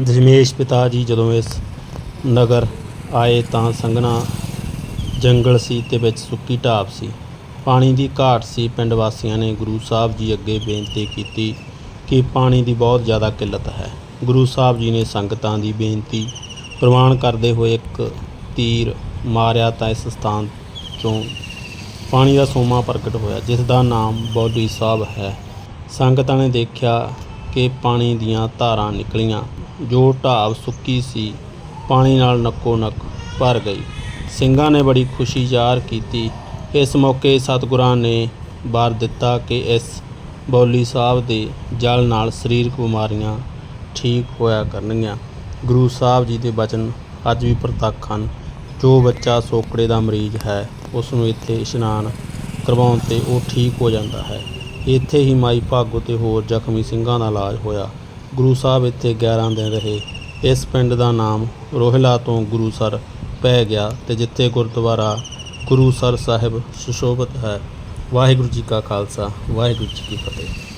ਦਸ਼ਮੇਸ਼ ਪਿਤਾ ਜੀ ਜਦੋਂ ਇਸ ਨਗਰ ਆਏ ਤਾਂ ਸੰਘਣਾ ਜੰਗਲ ਸੀ ਤੇ ਵਿੱਚ ਸੁੱਕੀ ਢਾਬ ਸੀ। ਪਾਣੀ ਦੀ ਘਾਟ ਸੀ। ਪਿੰਡ ਵਾਸੀਆਂ ਨੇ ਗੁਰੂ ਸਾਹਿਬ ਜੀ ਅੱਗੇ ਬੇਨਤੀ ਕੀਤੀ ਕਿ ਪਾਣੀ ਦੀ ਬਹੁਤ ਜ਼ਿਆਦਾ ਕਿੱਲਤ ਹੈ। ਗੁਰੂ ਸਾਹਿਬ ਜੀ ਨੇ ਸੰਗਤਾਂ ਦੀ ਬੇਨਤੀ ਪ੍ਰਵਾਨ ਕਰਦੇ ਹੋਏ ਇੱਕ ਤੀਰ ਮਾਰਿਆ ਤਾਂ ਇਸ ਸਥਾਨ ਤੋਂ ਪਾਣੀ ਦਾ ਸੋਮਾ ਪ੍ਰਗਟ ਹੋਇਆ, ਜਿਸ ਦਾ ਨਾਮ ਬੌਲੀ ਸਾਹਿਬ ਹੈ। ਸੰਗਤਾਂ ਨੇ ਦੇਖਿਆ ਕਿ ਪਾਣੀ ਦੀਆਂ ਧਾਰਾਂ ਨਿਕਲੀਆਂ। ਜੋ ਢਾਬ ਸੁੱਕੀ ਸੀ, ਪਾਣੀ ਨਾਲ ਨੱਕੋ ਨੱਕ ਭਰ ਗਈ। ਸਿੰਘਾਂ ਨੇ ਬੜੀ ਖੁਸ਼ੀ ਜ਼ਾਹਰ ਕੀਤੀ। ਇਸ ਮੌਕੇ ਸਤਿਗੁਰਾਂ ਨੇ ਵਰ ਦਿੱਤਾ ਕਿ ਇਸ ਬੌਲੀ ਸਾਹਿਬ ਦੇ ਜਲ ਨਾਲ ਸਰੀਰਕ ਬਿਮਾਰੀਆਂ ਠੀਕ ਹੋਇਆ ਕਰਨਗੀਆਂ। ਗੁਰੂ ਸਾਹਿਬ ਜੀ ਦੇ ਬਚਨ ਅੱਜ ਵੀ ਪ੍ਰਤੱਖ ਹਨ। ਜੋ ਬੱਚਾ ਸੋਕੜੇ ਦਾ ਮਰੀਜ਼ ਹੈ ਉਸ ਨੂੰ ਇੱਥੇ ਇਸ਼ਨਾਨ ਕਰਵਾਉਣ ਤੇ ਉਹ ਠੀਕ ਹੋ ਜਾਂਦਾ ਹੈ। ਇੱਥੇ ਹੀ ਮਾਈ ਭਾਗੋ ਤੇ ਹੋਰ ਜ਼ਖਮੀ ਸਿੰਘਾਂ ਦਾ ਇਲਾਜ ਹੋਇਆ। ਗੁਰੂ ਸਾਹਿਬ ਇੱਥੇ 11 ਦਿਨ ਰਹੇ। ਇਸ ਪਿੰਡ ਦਾ ਨਾਮ ਰੋਹਿਲਾ ਤੋਂ ਗੁਰੂਸਰ ਪੈ ਗਿਆ ਤੇ ਜਿੱਥੇ ਗੁਰਦੁਆਰਾ ਗੁਰੂਸਰ ਸਾਹਿਬ ਸੁਸ਼ੋਭਿਤ ਹੈ। ਵਾਹਿਗੁਰੂ ਜੀ ਕਾ ਖਾਲਸਾ, ਵਾਹਿਗੁਰੂ ਜੀ ਕੀ ਫਤਿਹ।